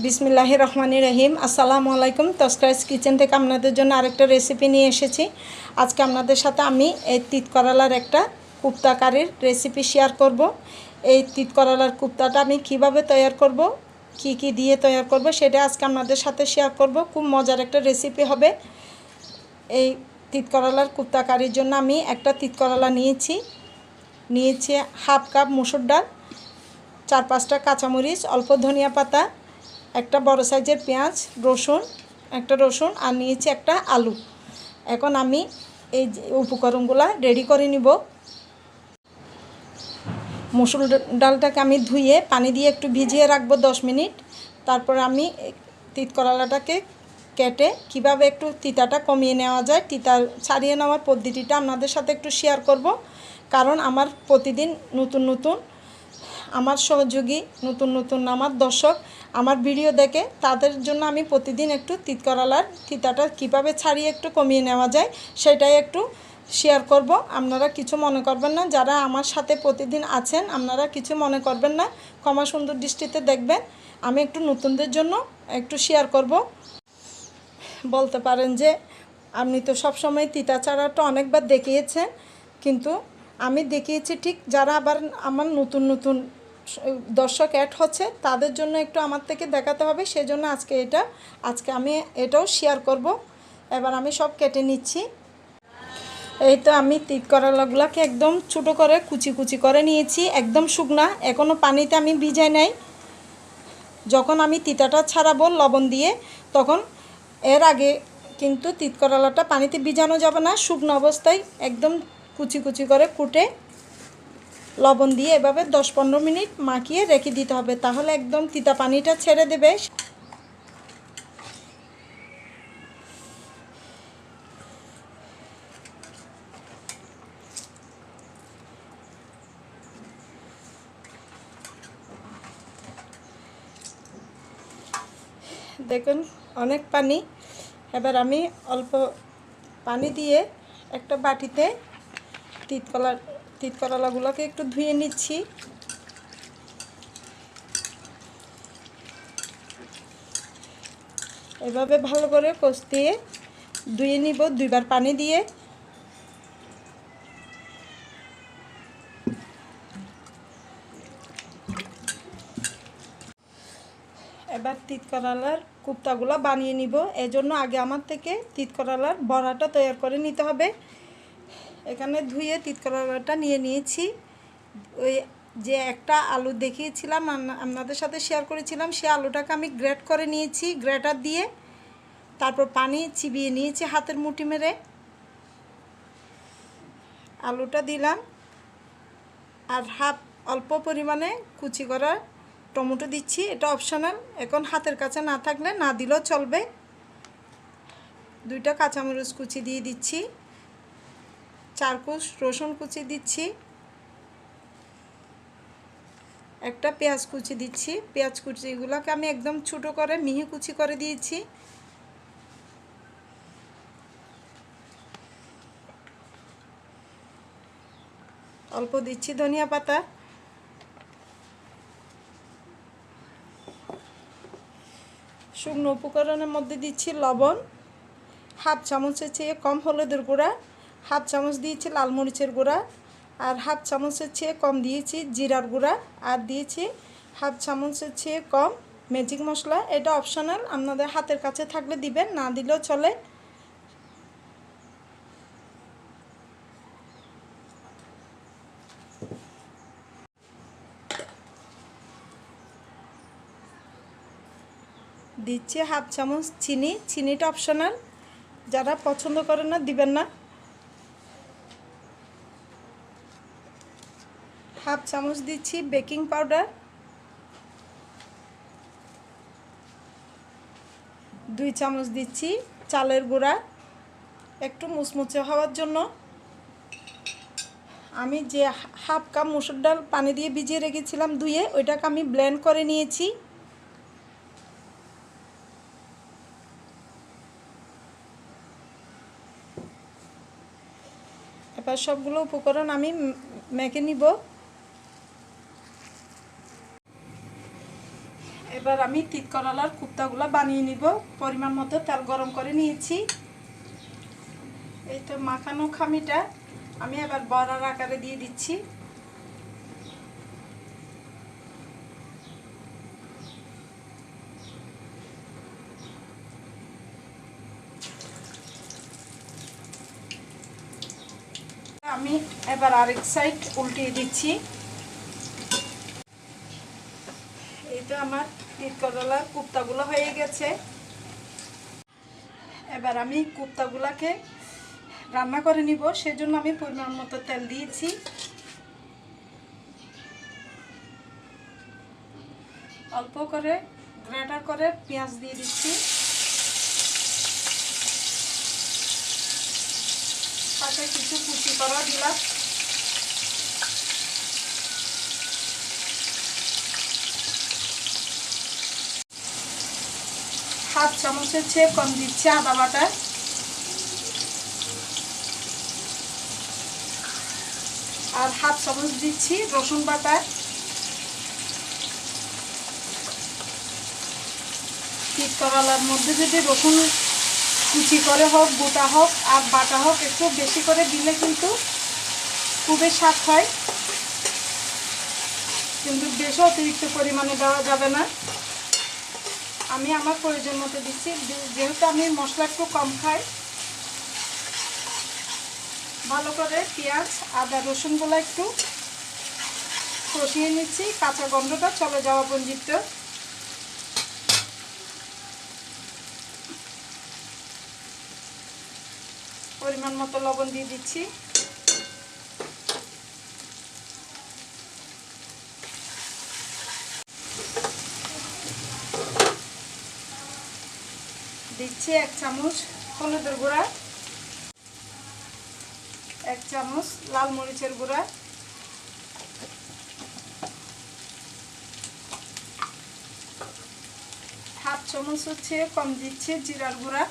বিসমিল্লাহ রহমানি রহিম। আসসালামু আলাইকুম। তস্করাইজ কিচেন থেকে আপনাদের জন্য আরেকটা রেসিপি নিয়ে এসেছি। আজকে আপনাদের সাথে আমি এই তিত করলার একটা কুপ্তা কারির রেসিপি শেয়ার করব। এই তিত করলার কুপ্তাটা আমি কীভাবে তৈরি করব, কি কি দিয়ে তৈরি করব, সেটা আজকে আপনাদের সাথে শেয়ার করব। খুব মজার একটা রেসিপি হবে। এই তিত করলার কুপ্তা কারির জন্য আমি একটা তিত করলা নিয়েছি। নিয়েছি হাফ কাপ মুসুর ডাল, চার পাঁচটা কাঁচামরিচ, অল্প ধনিয়া পাতা একটা বড় সাইজের পেঁয়াজ, রসুন, একটা রসুন আর নিয়েছি একটা আলু। এখন আমি এই উপকরণগুলো রেডি করে নিব। মুসুর ডালটাকে আমি ধুয়ে পানি দিয়ে একটু ভিজিয়ে রাখব দশ মিনিট। তারপর আমি তিত করলাটাকে কেটে কীভাবে একটু তিতাটা কমিয়ে নেওয়া যায়, তিতা ছাড়িয়ে নেওয়ার পদ্ধতিটা আপনাদের সাথে একটু শেয়ার করব। কারণ আমার প্রতিদিন নতুন নতুন, আমার সহযোগী, নতুন নতুন আমার দর্শক আমার ভিডিও দেখে তাদের জন্য আমি প্রতিদিন একটু তিত করলার তিতাটা কীভাবে ছাড়িয়ে একটু কমিয়ে নেওয়া যায় সেটাই একটু শেয়ার করব। আপনারা কিছু মনে করবেন না। যারা আমার সাথে প্রতিদিন আছেন, আপনারা কিছু মনে করবেন না। ক্ষমা সুন্দর দৃষ্টিতে দেখবেন। আমি একটু নতুনদের জন্য একটু শেয়ার করব। বলতে পারেন যে, আপনি তো সবসময় তিতা চারাটা অনেকবার দেখিয়েছেন, কিন্তু আমি দেখিয়েছি ঠিক যারা আবার আমার নতুন নতুন দর্শক অ্যাড হচ্ছে, তাদের জন্য একটু আমার থেকে দেখাতে হবে, সেজন্য আজকে এটা, আজকে আমি এটাও শেয়ার করব। এবার আমি সব কেটে নিচ্ছি। এই তো আমি তিত করলাগুলোকে একদম ছোটো করে কুচি কুচি করে নিয়েছি, একদম শুকনা এখনও পানিতে আমি ভিজাই নাই। যখন আমি তিতাটা ছাড়াবো লবণ দিয়ে, তখন এর আগে কিন্তু তিত করলাটা পানিতে ভিজানো যাবে না, শুকনো অবস্থায় একদম কুচি কুচি করে কুটে লবণ দিয়ে এভাবে দশ পনেরো মিনিট মাখিয়ে রেখে দিতে হবে। তাহলে একদম তিতা পানিটা ছেড়ে দেবে। দেখুন, অনেক পানি। এবার আমি অল্প পানি দিয়ে একটা বাটিতে তিত কলার তিত করলাগুলোকে একটু ধুয়ে নিচ্ছি। এভাবে ভালো করে কষিয়ে ধুয়ে নিব, দুইবার পানি দিয়ে। এবার তিত করলার কুপ্তাগুলো বানিয়ে নিব। এজন্য আগে আমার থেকে তিত করলার বড়াটা তৈরি করে নিতে হবে। এখানে ধুয়ে তিত করলাটা নিয়ে নিয়েছি। ওই যে একটা আলু দেখিয়েছিলাম আপনাদের সাথে শেয়ার করেছিলাম, সে আলুটাকে আমি গ্রেট করে নিয়েছি গ্রেটার দিয়ে তারপর পানি চিবিয়ে নিয়েছি হাতের মুঠি মেরে। আলুটা দিলাম আর হাফ অল্প পরিমাণে কুচি করা টমেটো দিচ্ছি, এটা অপশনাল এখন হাতের কাছে না থাকলে না দিলেও চলবে। দুইটা কাঁচামরিচ কুচি দিয়ে দিচ্ছি। চার কুচ রসুন কুচি দিচ্ছি। একটা পেঁয়াজ কুচি দিচ্ছি। পেঁয়াজ কুচিগুলোকে আমি একদম ছোটো করে, মিহি কুচি করে দিয়েছি। অল্প দিচ্ছি ধনিয়া পাতা। শুকনো উপকরণের মধ্যে দিচ্ছি লবণ। হাফ চামচের চেয়ে কম হলুদের গুঁড়া। হাফ চামচ দিয়েছি লাল মরিচের গুঁড়া আর হাফ চামচের চেয়ে কম দিয়েছি জিরার গুঁড়া আর দিয়েছি হাফ চামচের চেয়ে কম ম্যাজিক মশলা। এটা অপশনাল আপনাদের হাতের কাছে থাকলে দিবেন, না দিলেও চলে। দিচ্ছি হাফ চামচ চিনি, চিনিটা অপশনাল যারা পছন্দ করেন না, দিবেন না। হাফ চামচ দিচ্ছি বেকিং পাউডার, দুই চামচ দিচ্ছি চালের গুঁড়া, একটু মুচমুচে হওয়ার জন্য। আমি যে হাফ কাপ মুসুর ডাল পানি দিয়ে ভিজিয়ে রেখেছিলাম ধুয়ে, ওইটাকে আমি ব্লেন্ড করে নিয়েছি। এবার সবগুলো উপকরণ আমি মেখে নিব। এবার আমি তিত করলার কুপ্তাগুলো বানিয়ে নিব। পরিমাণ মতো তেল গরম করে নিয়েছি। এই তো মাখানো খামিটা আমি এবার বড়ার আকারে দিয়ে দিচ্ছি। আমি এবার আরেক সাইড উল্টিয়ে দিচ্ছি। এই তো আমার তিত করলার কুপ্তাগুলো হয়ে গেছে। এবার আমি কুপ্তাগুলাকে রান্না করে নিব, সেজন্য আমি পরিমাণ মতো তেল দিয়েছি। অল্প করে গ্রেটার করে পেঁয়াজ দিয়ে দিচ্ছি। সাথে কিছু কুচি করা দিলাম। হাফ চামচের চেয়ে কম দিচ্ছি আদা বাটা। আর হাফ চামচ দিচ্ছি রসুন বাটা। পিট করালার মধ্যে যদি রসুন কুচি করে হোক, গোটা হোক আর বাটা হোক, একটু বেশি করে দিলে কিন্তু খুবই স্বাদ হয়। কিন্তু বেশি অতিরিক্ত পরিমাণে দেওয়া যাবে না। আমি আমার প্রয়োজন মতো দিচ্ছি। যেহেতু আমি মশলা একটু কম খাই, ভালো করে পেঁয়াজ, আদা, রসুনগুলো একটু কষিয়ে নিচ্ছি। কাঁচা গন্ধটা চলে যাওয়া পর্যন্ত। পরিমাণ মতো লবণ দিয়ে দিচ্ছি। দিচ্ছি এক চামচ হলুদের গুঁড়া, এক চামচ লাল মরিচের গুঁড়া, হাফ চামচ হচ্ছে কম দিচ্ছে জিরার গুঁড়া,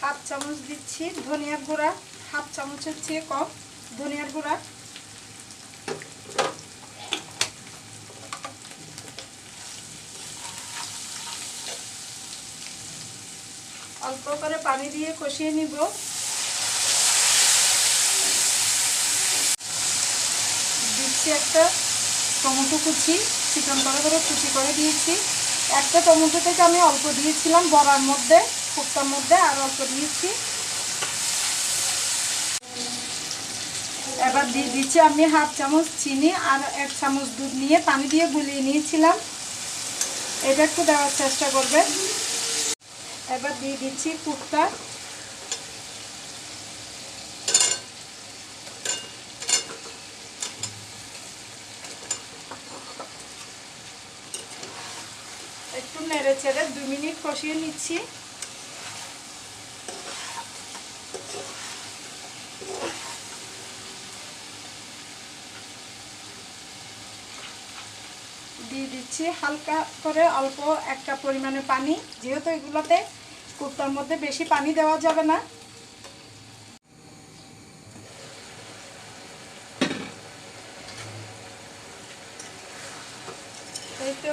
হাফ চামচ দিচ্ছি ধনিয়ার গুঁড়া, হাফ চামচের চেয়ে কম ধনিয়ার গুঁড়া অল্প করে পানি দিয়ে কষিয়ে নিব। দিচ্ছি একটা টমেটো কুচি, চিকন করে করে কুচি করে দিয়েছি। একটা টমেটো থেকে আমি অল্প দিয়েছিলাম বড়ার মধ্যে কুপ্তার মধ্যে, আর অল্প দিয়েছি। এবার দিয়ে দিচ্ছি আমি হাফ চামচ চিনি আর এক চামচ দুধ নিয়ে পানি দিয়ে গুলিয়ে নিয়েছিলাম। এটা একটু দেওয়ার চেষ্টা করবেন। এবার দিয়ে দিচ্ছি কুকটা একটু নেড়ে চেড়ে দু মিনিট কষিয়ে নিচ্ছি। দিয়ে দিচ্ছি হালকা করে অল্প একটা পরিমাণে পানি, যেহেতু এগুলোতে কুর্তার মধ্যে বেশি পানি দেওয়া যাবে না।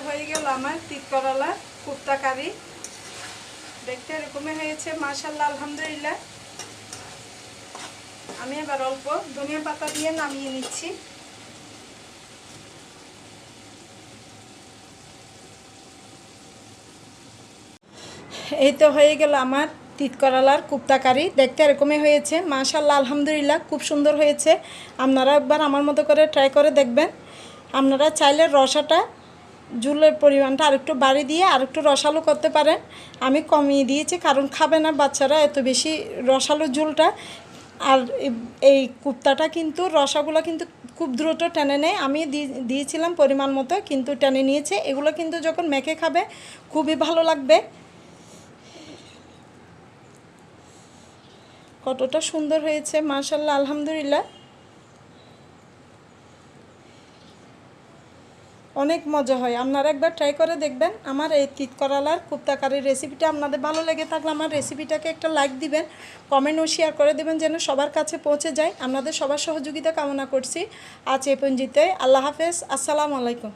হয়ে গেল আমার তিত করলা কুর্তা কারি দেখতে এরকমই হয়েছে মাশাল্লাহ আলহামদুলিল্লাহ। আমি এবার অল্প ধনিয়া পাতা দিয়ে নামিয়ে নিচ্ছি। এই তো হয়ে গেল আমার তিত করালার কুপ্তাকারি। দেখতে এরকমই হয়েছে। মাশাল্লাহ আলহামদুলিল্লাহ, খুব সুন্দর হয়েছে। আপনারা একবার আমার মতো করে ট্রাই করে দেখবেন। আপনারা চাইলে রসাটা জুলের পরিমাণটা আরেকটু বাড়ি দিয়ে আরেকটু রসালো করতে পারেন। আমি কমিয়ে দিয়েছি, কারণ খাবে না বাচ্চারা, এত বেশি রসালো জুলটা আর এই কুপ্তাটা কিন্তু, রসাগুলো কিন্তু খুব দ্রুত টেনে নেয়। আমি দিয়েছিলাম পরিমাণ মতো, কিন্তু টেনে নিয়েছে। এগুলো কিন্তু যখন মেখে খাবে, খুবই ভালো লাগবে। কতটা সুন্দর হয়েছে মার্শাল্লাহ আলহামদুলিল্লাহ। অনেক মজা হয়। আপনারা একবার ট্রাই করে দেখবেন আমার এই তিত করলার কুপ্তাকারির রেসিপিটা আপনাদের ভালো লেগে থাকলে আমার রেসিপিটাকে একটা লাইক দিবেন কমেন্ট শেয়ার করে দেবেন যেন সবার কাছে পৌঁছে যায়। আপনাদের সবার সহযোগিতা কামনা করছি। আজ এই পঞ্জিতে আল্লাহ হাফেজ। আসসালামু আলাইকুম।